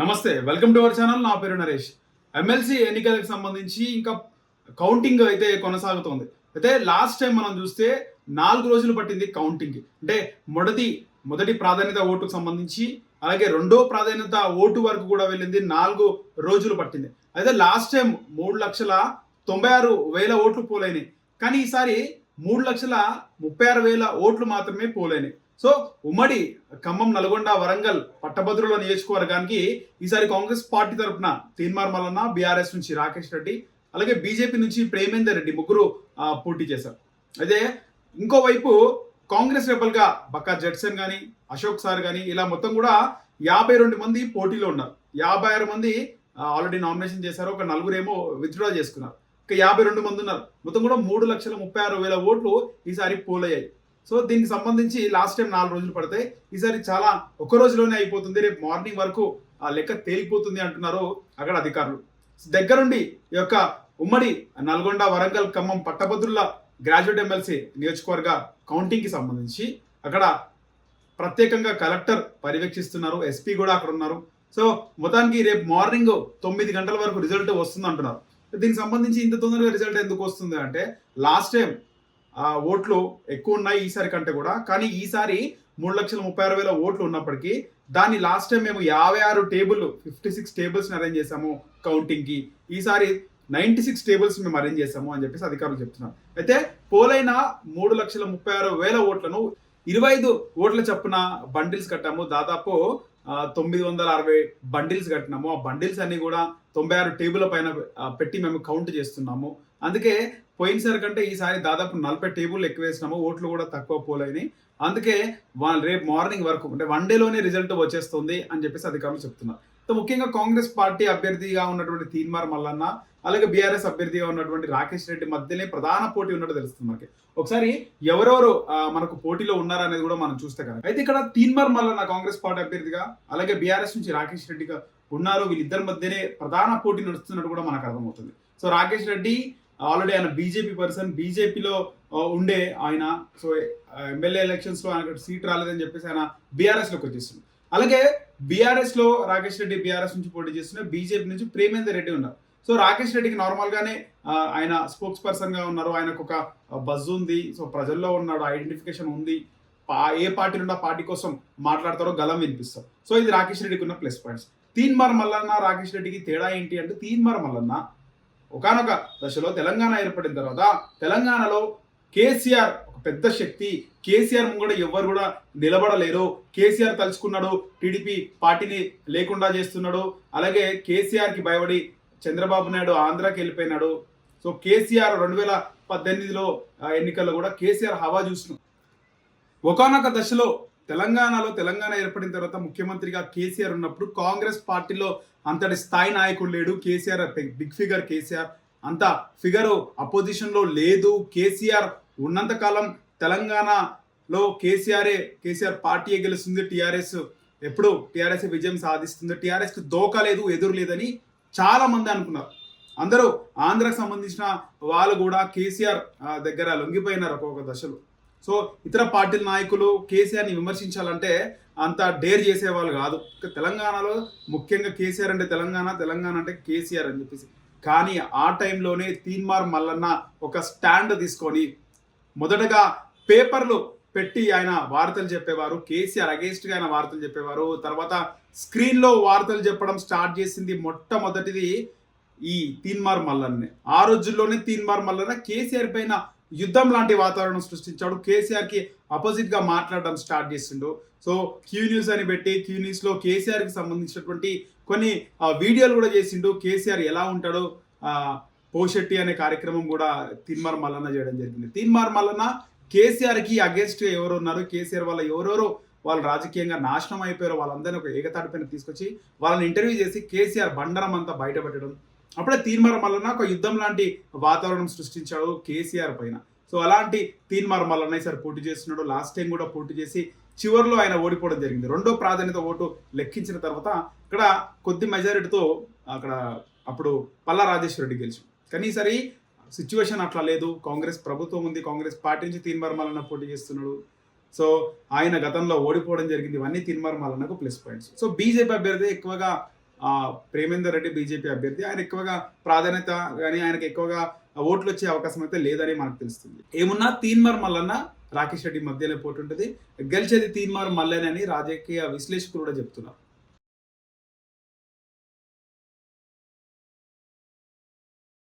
నమస్తే welcome to our channel. నా పేరు నరేష్. ఎమ్మెల్సీ ఎన్నికలకు సంబంధించి ఇంకా కౌంటింగ్ అయితే కొనసాగుతోంది. అయితే లాస్ట్ టైం మనం చూస్తే నాలుగు రోజులు పట్టింది కౌంటింగ్ అంటే మొదటి మొదటి ప్రాధాన్యత ఓటుకు సంబంధించి అలాగే రెండో ప్రాధాన్యత ఓటు వరకు కూడా వెళ్ళింది నాలుగు రోజులు పట్టింది. అయితే లాస్ట్ టైం మూడు లక్షల తొంభై ఆరు వేల ఓట్లు పోలైనాయి. కానీ ఈసారి మూడు లక్షల ముప్పై ఆరు వేల ఓట్లు మాత్రమే పోలైనాయి. సో ఉమ్మడి ఖమ్మం నల్గొండ వరంగల్ పట్టభద్రుల నియోజకవర్గానికి ఈసారి కాంగ్రెస్ పార్టీ తరఫున తీన్మార్ మల్లన్న బీఆర్ఎస్ నుంచి రాకేష్ రెడ్డి అలాగే బీజేపీ నుంచి ప్రేమేందర్ రెడ్డి ముగ్గురు పోటీ చేశారు. అయితే ఇంకోవైపు కాంగ్రెస్ రెబల్గా బక్కా జడ్సన్ కానీ అశోక్ సార్ కానీ ఇలా మొత్తం కూడా యాభై రెండు మంది పోటీలో ఉన్నారు. యాభై ఆరు మంది ఆల్రెడీ నామినేషన్ చేశారు. ఒక నలుగురేమో విత్డ్రా చేసుకున్నారు. ఒక యాభై రెండు మంది ఉన్నారు. మొత్తం కూడా మూడు లక్షల ముప్పై ఆరు వేల ఓట్లు ఈసారి పోలయ్యాయి. సో దీనికి సంబంధించి లాస్ట్ టైం నాలుగు రోజులు పడతాయి ఈసారి చాలా ఒక రోజులోనే అయిపోతుంది. రేపు మార్నింగ్ వరకు ఆ లెక్క తేలిపోతుంది అంటున్నారు అక్కడ అధికారులు. దగ్గరుండి ఈ యొక్క ఉమ్మడి నల్గొండ వరంగల్ ఖమ్మం పట్టభద్రుల గ్రాడ్యుయేట్ ఎమ్మెల్సీ నియోజకవర్గ కౌంటింగ్కి సంబంధించి అక్కడ ప్రత్యేకంగా కలెక్టర్ పర్యవేక్షిస్తున్నారు. ఎస్పీ కూడా అక్కడ ఉన్నారు. సో మొత్తానికి రేపు మార్నింగ్ తొమ్మిది గంటల వరకు రిజల్ట్ వస్తుంది అంటున్నారు దీనికి సంబంధించి ఇంత తొందరగా రిజల్ట్ ఎందుకు వస్తుంది అంటే లాస్ట్ టైం ఓట్లు ఎక్కువ ఉన్నాయి ఈసారి కంటే కూడా. కానీ ఈసారి మూడు లక్షల ముప్పై ఆరు వేల ఓట్లు ఉన్నప్పటికీ దాన్ని లాస్ట్ టైం మేము యాభై ఆరు టేబుల్ ఫిఫ్టీ సిక్స్ టేబుల్స్ని అరేంజ్ చేసాము కౌంటింగ్కి ఈసారి నైన్టీ సిక్స్ టేబుల్స్ మేము అరేంజ్ చేసాము అని చెప్పేసి అధికారులు చెప్తున్నారు. అయితే పోలైన మూడు లక్షల ముప్పై ఆరు వేల ఓట్లను ఇరవై ఐదు ఓట్ల చొప్పున బండిల్స్ కట్టాము. దాదాపు తొమ్మిది వందల అరవై బండిల్స్ కట్టినాము. ఆ బండిల్స్ అన్ని కూడా తొంభై ఆరు టేబుల్ పైన పెట్టి మేము కౌంట్ చేస్తున్నాము. అందుకే పోయినసారి కంటే ఈసారి దాదాపు నలభై టేబుల్ ఎక్కువ వేసినాము ఓట్లు కూడా తక్కువ పోలైనాయి. అందుకే వాళ్ళు రేపు మార్నింగ్ వరకు అంటే వన్ డేలోనే రిజల్ట్ వచ్చేస్తుంది అని చెప్పేసి అధికారులు చెప్తున్నారు. సో ముఖ్యంగా కాంగ్రెస్ పార్టీ అభ్యర్థిగా ఉన్నటువంటి తీన్మార్ మల్లన్న అలాగే బీఆర్ఎస్ అభ్యర్థిగా ఉన్నటువంటి రాకేష్ రెడ్డి మధ్యనే ప్రధాన పోటీ ఉన్నట్టు తెలుస్తుంది మనకి. ఒకసారి ఎవరెవరు మనకు పోటీలో ఉన్నారనేది కూడా మనం చూస్తే కనుక. అయితే ఇక్కడ తీన్మార్ మల్లన్న కాంగ్రెస్ పార్టీ అభ్యర్థిగా అలాగే బీఆర్ఎస్ నుంచి రాకేష్ రెడ్డిగా ఉన్నారు. వీళ్ళిద్దరి మధ్యనే ప్రధాన పోటీ నడుస్తున్నట్టు కూడా మనకు అర్థమవుతుంది. సో రాకేష్ రెడ్డి ఆల్రెడీ ఆయన బీజేపీ పర్సన్ బీజేపీలో ఉండే ఆయన. సో ఎమ్మెల్యే ఎలక్షన్స్లో ఆయన ఆయనకు సీట్ రాలేదని చెప్పేసి ఆయన బీఆర్ఎస్లోకి వచ్చేస్తుంది అలాగే బీఆర్ఎస్లో రాకేష్ రెడ్డి బీఆర్ఎస్ నుంచి పోటీ చేస్తున్న బీజేపీ నుంచి ప్రేమేందర్ రెడ్డి ఉన్నారు. సో రాకేష్ రెడ్డికి నార్మల్ గానే ఆయన స్పోక్స్ పర్సన్గా ఉన్నారు. ఆయనకు ఒక బజ్ ఉంది. సో ప్రజల్లో ఉన్నాడు ఐడెంటిఫికేషన్ ఉంది. పా- ఏ పార్టీ నుండి ఆ పార్టీ కోసం మాట్లాడతారో గలం వినిపిస్తారు సో ఇది రాకేష్ రెడ్డికి ఉన్న ప్లస్ పాయింట్స్ తీన్మార్ మల్లన్న రాకేష్ రెడ్డికి తేడా ఏంటి అంటే తీన్మార్ మల్లన్న ఒకనొక దశలో తెలంగాణ ఏర్పడిన తర్వాత తెలంగాణలో కేసీఆర్ ఒక పెద్ద శక్తి. కేసీఆర్ ముంగడ ఎవ్వరు కూడా నిలబడలేరు. కేసీఆర్ తలుచుకున్నాడు టీడీపీ పార్టీని లేకుండా చేస్తున్నాడు. అలాగే కేసీఆర్కి భయపడి చంద్రబాబు నాయుడు ఆంధ్రాకి వెళ్ళిపోయినాడు. సో కేసీఆర్ రెండు వేల పద్దెనిమిదిలో ఆ, ఎన్నికల్లో కూడా కేసీఆర్ హవా చూస్తున్నాం ఒకనొక దశలో తెలంగాణలో తెలంగాణ ఏర్పడిన తర్వాత ముఖ్యమంత్రిగా కేసీఆర్ ఉన్నప్పుడు కాంగ్రెస్ పార్టీలో అంతటి స్థాయి నాయకుడు లేడు. KCR big figure KCR. అంత ఫిగర్ అపోజిషన్లో లేదు. కేసీఆర్ ఉన్నంతకాలం తెలంగాణలో కేసీఆరే కేసీఆర్ పార్టీయే గెలుస్తుంది. టీఆర్ఎస్ ఎప్పుడు టీఆర్ఎస్ విజయం సాధిస్తుంది. టీఆర్ఎస్కి దోక లేదు ఎదురు లేదని చాలా మంది అనుకున్నారు. అందరూ ఆంధ్రాకు సంబంధించిన వాళ్ళు కూడా కేసీఆర్ దగ్గర లొంగిపోయినారు ఒక్కొక్క దశలో. సో ఇతర పార్టీల నాయకులు కేసీఆర్ని విమర్శించాలంటే అంత డేర్ చేసేవాళ్ళు కాదు. తెలంగాణలో ముఖ్యంగా కేసీఆర్ అంటే తెలంగాణ తెలంగాణ అంటే కేసీఆర్ అని చెప్పేసి. కానీ ఆ టైంలోనే తీన్మార్ మల్లన్న ఒక స్టాండ్ తీసుకొని మొదటగా పేపర్లు పెట్టి ఆయన వార్తలు చెప్పేవారు. కేసీఆర్ అగేన్స్ట్గా ఆయన వార్తలు చెప్పేవారు. తర్వాత స్క్రీన్లో వార్తలు చెప్పడం స్టార్ట్ చేసింది మొట్టమొదటిది ఈ తీన్మార్ మల్లన్నే. ఆ రోజుల్లోనే తీన్మార్ మల్లన్న కేసీఆర్ పైన యుద్ధం లాంటి వాతావరణం సృష్టించాడు. కేసీఆర్కి అపోజిట్గా మాట్లాడడం స్టార్ట్ చేసిండు. సో క్యూ న్యూస్ అని పెట్టి క్యూ న్యూస్లో కేసీఆర్కి సంబంధించినటువంటి కొన్ని వీడియోలు కూడా చేసిండు. కేసీఆర్ ఎలా ఉంటాడో పోషెట్టి అనే కార్యక్రమం కూడా తీన్మార్ మల్లన్న చేయడం జరిగింది. తీన్మార్ మల్లన్న కేసీఆర్కి అగేన్స్ట్ ఎవరు ఉన్నారు? కేసీఆర్ వాళ్ళ ఎవరెవరో వాళ్ళు రాజకీయంగా నాశనం అయిపోయారో వాళ్ళందరినీ ఒక ఏకతాటి పైన తీసుకొచ్చి వాళ్ళని ఇంటర్వ్యూ చేసి కేసీఆర్ బండరం అంతా బయటపెట్టడం అప్పుడే తీన్మార్ మల్లన్న ఒక యుద్ధం లాంటి వాతావరణం సృష్టించాడు కేసీఆర్ పైన. సో అలాంటి తీన్మార్ మల్లన్న ఈసారి పోటీ చేస్తున్నాడు. లాస్ట్ టైం కూడా పోటీ చేసి చివరిలో ఆయన ఓడిపోవడం జరిగింది. రెండో ప్రాధాన్యత ఓటు లెక్కించిన తర్వాత ఇక్కడ కొద్ది మెజారిటీతో అక్కడ అప్పుడు పల్లా రాజేశ్వర రెడ్డి గెలిచాం కానీ ఈసారి సిచ్యువేషన్ అట్లా లేదు. కాంగ్రెస్ ప్రభుత్వం ఉంది. కాంగ్రెస్ పార్టీ నుంచి తీన్మార్ మల్లన్న పోటీ చేస్తున్నాడు. సో ఆయన గతంలో ఓడిపోవడం జరిగింది. ఇవన్నీ తీన్మార్ మల్లన్నకు ప్లస్ పాయింట్స్. సో బీజేపీ అభ్యర్థి ఎక్కువగా ప్రేమేందర్ రెడ్డి బీజేపీ అభ్యర్థి. ఆయన ఎక్కువగా ప్రాధాన్యత కానీ ఆయనకు ఎక్కువగా ఓట్లు వచ్చే అవకాశం అయితే లేదని మనకు తెలుస్తుంది. ఏమున్నా తీన్మార్ మల్లన్న రాకేష్ రెడ్డి మధ్యలో పోటీ ఉంటుంది గెలిచేది తీన్మార్ మల్లెనని రాజకీయ విశ్లేషకులు కూడా చెప్తున్నారు.